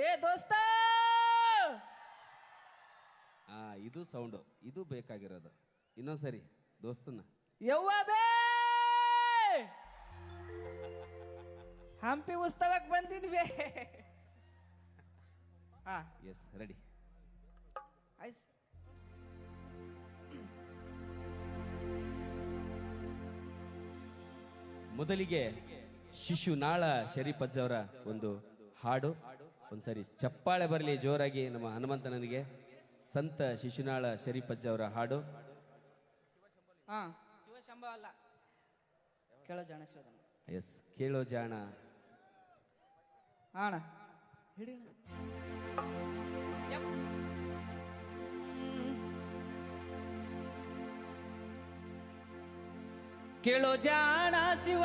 ಏ ದೋಸ್ತ! ಆ ಇದು ಸೌಂಡು ಇದು ಬೇಕಾಗಿರೋದು. ಇನ್ನೊಂದ್ಸರಿ ದೋಸ್ತನ. ಯವ್ವ ಬೇ! ಹಂಪಿ ಉತ್ಸವಕ್ಕೆ ಬಂದಿದ್ವಿ ಹಾ. ಎಸ್ ರೆಡಿ ಆಯ್ಸ್. ಮೊದಲಿಗೆ ಶಿಶುನಾಳ ಶರೀಫ್ ಅಜ್ಜವರ ಒಂದು ಹಾಡು. ಒಂದ್ಸರಿ ಚಪ್ಪಾಳೆ ಬರಲಿ ಜೋರಾಗಿ ನಮ್ಮ ಹನುಮಂತನಿಗೆ ಸಂತ ಶಿಶುನಾಳ ಶರೀಫಜ್ಜ ಅವರ ಹಾಡು. ಹಾ. ಶಿವಶಂಭ ಅಲ್ಲ ಕೇಳೋ ಜಾಣ ಶಿವದನ ಎಸ್ ಕೇಳೋ ಜಾಣ. ಯಪ್. ಕೇಳೋ ಜಾಣ ಶಿವ.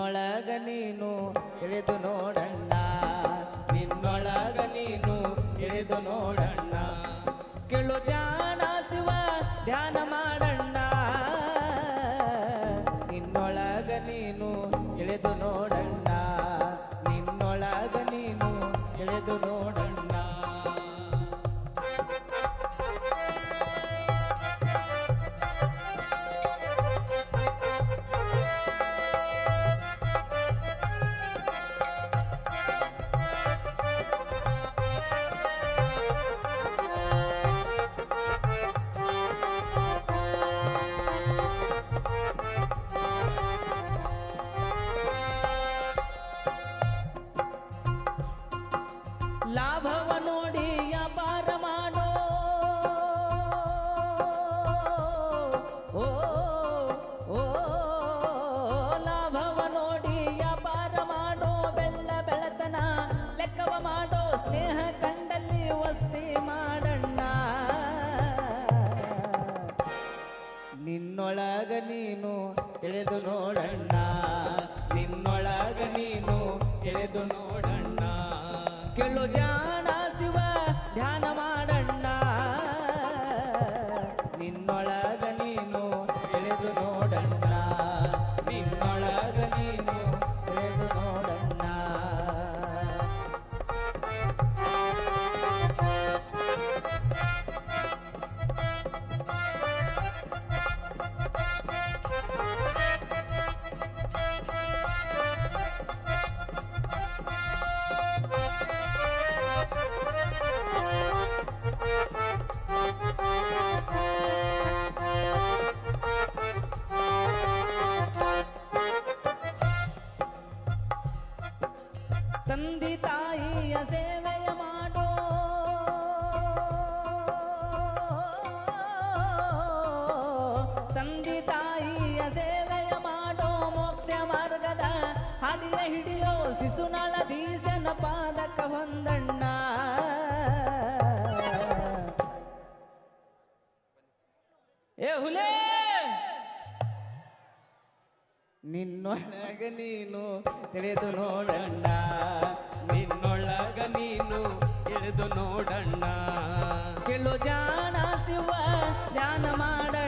ನಿನ್ನೊಳಗ ನೀನು ಎಳೆದು ನೋಡಣ್ಣ. ನಿನ್ನೊಳಗ ನೀನು ಎಳೆದು ನೋಡಣ್ಣ. ಕೇಳು ಜಾಣ ಶಿವ, ಧ್ಯಾನ ಮಾಡಣ್ಣ. ನಿನ್ನೊಳಗ ನೀನು ಎಳೆದು ನೋಡಣ್ಣ. ನಿನ್ನೊಳಗ ನೀನು ಎಳೆದು ನೋಡಣ್ಣ. ಲಾಭವ ನೋಡಿ ವ್ಯಾಪಾರ ಮಾಡೋ. ಓ ಓ, ಲಾಭವ ನೋಡಿ ವ್ಯಾಪಾರ ಮಾಡೋ. ಬೆಳ್ಳ ಬೆಳತನ ಲೆಕ್ಕವ ಮಾಡೋ. ಸ್ನೇಹ ಕಂಡಲ್ಲಿ ವಸ್ತಿ ಮಾಡಣ್ಣ. ನಿನ್ನೊಳಗ ನೀನು ತಿಳಿದು ನೋಡಣ್ಣ. ನಿನ್ನೊಳಗ ಶಿಶುನಾಳ ದೀಸನ ಪಾದಕ ಹೊಂದಣ್ಣ. ಏ ಹುಲೇ! ನಿನ್ನೊಳಗ ನೀನು ತಿಳಿದು ನೋಡಣ್ಣ. ನಿನ್ನೊಳಗ ನೀನು ಇಳಿದು ನೋಡಣ್ಣ. ಕೇಳು ಜಾಣ ಶಿವ, ಧ್ಯಾನ ಮಾಡಣ್ಣ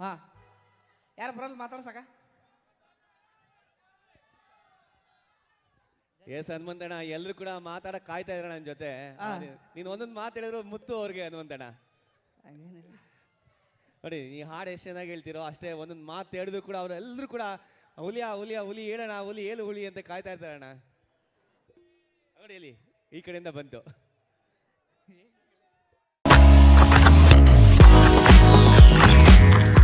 ಹಾ. ಯಾರು ಬರಲ್ಲ ಮಾತಾಡ್ಸಕ ಎಸ್ ಹನುಮಂತಣ್ಣ ಎಲ್ಲರೂ ಕೂಡ ಮಾತಾಡಕ್ ಕಾಯ್ತಾ ಇದ್ರ ನನ್ನ ಜೊತೆ? ಆ. ನೀನ್ ಒಂದೊಂದು ಮಾತು ಹೇಳಿದ್ರು ಮುತ್ತು ಅವ್ರಿಗೆ ಹನುಮಂತಣ್ಣ. ಹಂಗೇನಿಲ್ಲ. ನೋಡಿ ಈ ಹಾಡು ಎಷ್ಟು ಚೆನ್ನಾಗಿ ಹೇಳ್ತಿರೋ ಅಷ್ಟೇ ಒಂದೊಂದು ಮಾತು ಹೇಳಿದ್ರು ಕೂಡ ಅವರೆಲ್ಲರೂ ಕೂಡ ಹುಲಿಯ ಹುಲಿಯ ಹುಲಿ ಹೇಳೋಣ ಹುಲಿ ಏಳು ಹುಲಿ ಅಂತ ಕಾಯ್ತಾ ಇರ್ತಾರಣ್ಣ. ನೋಡಿ ಇಲ್ಲಿ ಈ ಕಡೆಯಿಂದ ಬಂತು.